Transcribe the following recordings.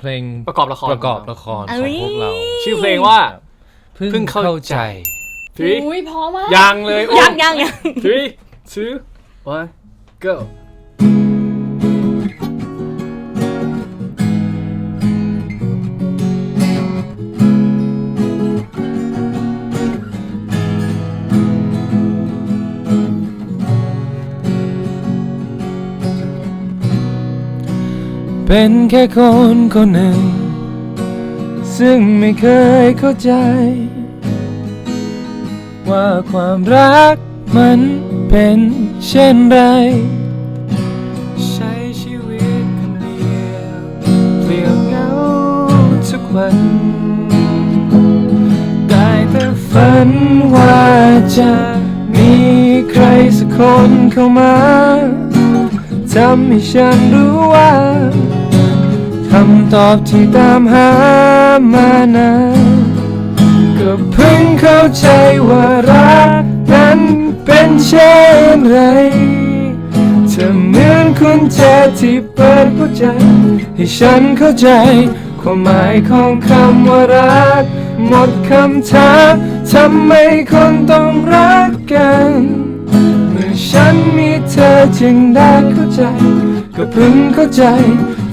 เพลงประกอบละครประกอบละครเอ้ของยพวกเรา ชื่อเพลงว่าเพิ่งเพิ่งเข้าเข้าใจทรีอุ้ยพอมากยังเลยโอ้ยังยังยัง three two one go เป็นแค่คนคนหนึ่ง ซึ่งไม่เคยเข้าใจ ว่าความรักมันเป็นเช่นไร ใช้ชีวิตคนเดียวเปลี่ยวเหงาทุกวัน ได้แต่ฝันว่าจะมีใครสักคนเข้ามาทำให้ฉันรู้ว่าำตอบที่ตามหามานานก็เพิ่งเข้าใจว่ารักนั้นเป็นเช่นไรเธอเหมือนคุณแจที่เปิดหัวใจ ให้ฉันเข้าใจ ความหมายของคำว่ารัก หมดคำถามทำไมคนต้องรักกัน เมื่อฉันมีเธอจึงได้เข้าใจ ก็เพิ่งเข้าใจ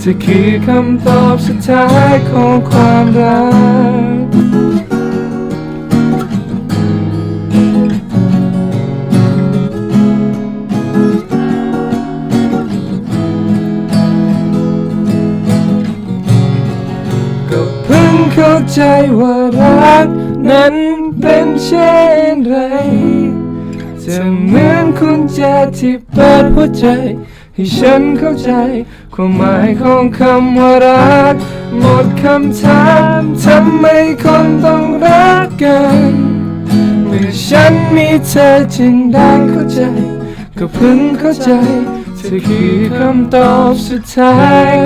เธอคือคำตอบสุดท้ายของความรัก ก็เพิ่งเข้าใจว่ารักนั้นเป็นเช่นไรจะเหมือนคุณแจที่เปิดหัวใจ ให้ฉันเข้าใจ ความหมายของคำว่ารัก หมดคำถามทำไมคนต้องรักกันเมื่อฉันมีเธอจึงได้เข้าใจ ก็เพิ่งเข้าใจเธอคือคำตอบสุดท้าย